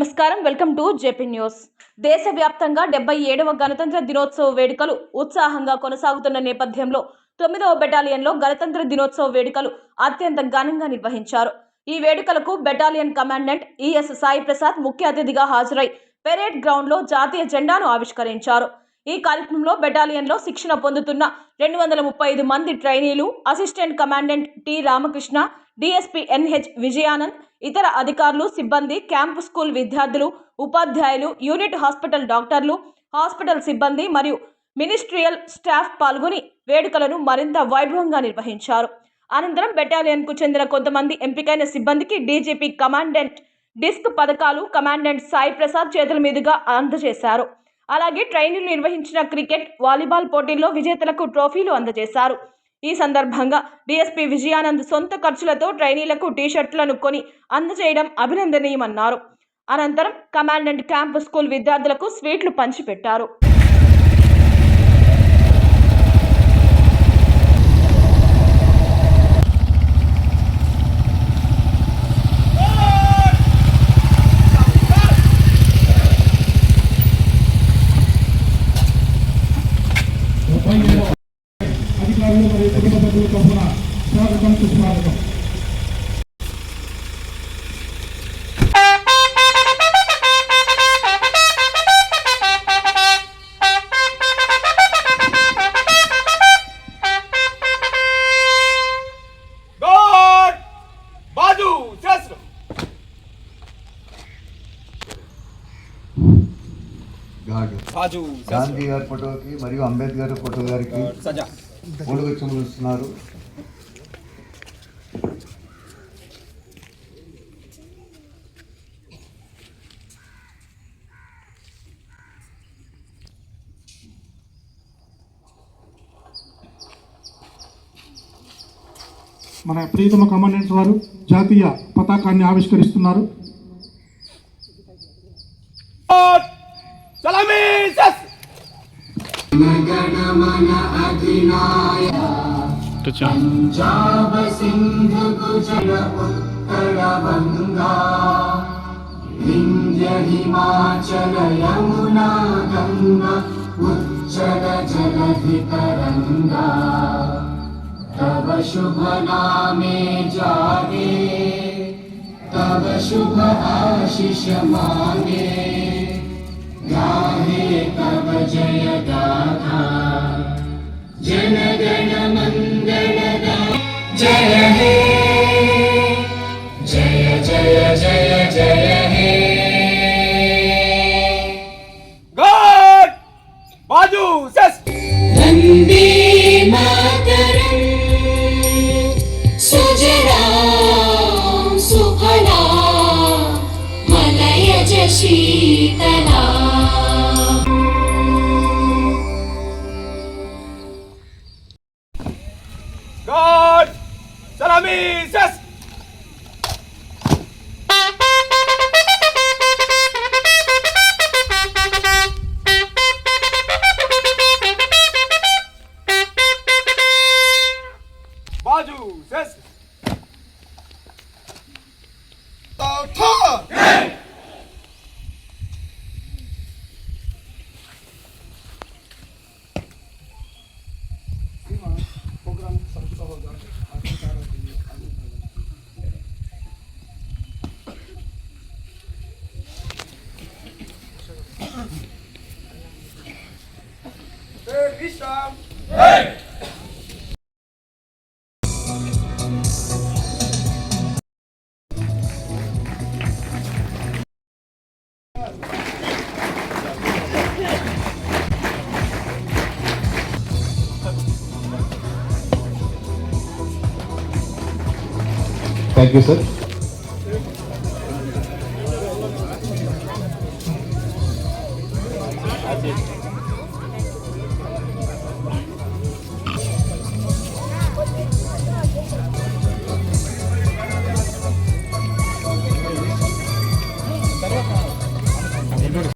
నమస్కారం. Welcome to JP news. దేశవ్యాప్తంగా డెబ్బై ఏడవ గణతంత్ర దినోత్సవ వేడుకలు ఉత్సాహంగా కొనసాగుతున్న నేపథ్యంలో తొమ్మిదవ బెటాలియన్లో గణతంత్ర దినోత్సవ వేడుకలు అత్యంత ఘనంగా నిర్వహించారు. ఈ వేడుకలకు battalion commandant ES Sai Prasad ముఖ్య అతిథిగా హాజరై పెరేడ్ గ్రౌండ్లో జాతీయ జెండాను ఆవిష్కరించారు. ఈ కార్యక్రమంలో బెటాలియన్లో శిక్షణ పొందుతున్న రెండు వందల ముప్పై ఐదు మంది ట్రైనీలు assistant commandant T Ramakrishna DSP NH Vijayanand ఇతర అధికారులు సిబ్బంది క్యాంపు స్కూల్ విద్యార్థులు ఉపాధ్యాయులు యూనిట్ హాస్పిటల్ డాక్టర్లు హాస్పిటల్ సిబ్బంది మరియు మినిస్ట్రియల్ స్టాఫ్ పాల్గొని వేడుకలను మరింత వైభవంగా నిర్వహించారు. అనంతరం బెటాలియన్కు చెందిన కొంతమంది ఎంపికైన సిబ్బందికి డీజీపీ కమాండెంట్ డిస్క్ పథకాలు కమాండెంట్ సాయి ప్రసాద్ చేతుల మీదుగా అందజేశారు. అలాగే ట్రైనీలు నిర్వహించిన క్రికెట్ వాలీబాల్ పోటీల్లో విజేతలకు ట్రోఫీలు అందజేశారు. ఈ సందర్భంగా డీఎస్పీ విజయానంద్ సొంత ఖర్చులతో ట్రైనీలకు టీషర్ట్లను కొని అందజేయడం అభినందనీయమన్నారు. అనంతరం కమాండెంట్ క్యాంప్ స్కూల్ విద్యార్థులకు స్వీట్లు పంచిపెట్టారు. గాడ్ గాంధీ గారి ఫోటోకి మరియు అంబేద్కర్ ఫోటో గారికి మన ప్రియతమ కమాండెంట్ వారు జాతీయ పతాకాన్ని ఆవిష్కరిస్తున్నారు. सिंध गुजर उत्तर बंगा विंध्य हिमाचल यमुना गंगा उच्चल जलधि तरंगा शुभ नामे जागे तव शुभ आशिष मांगे। Sheetla Hüsam. Hey! Thank you, sir. That's it.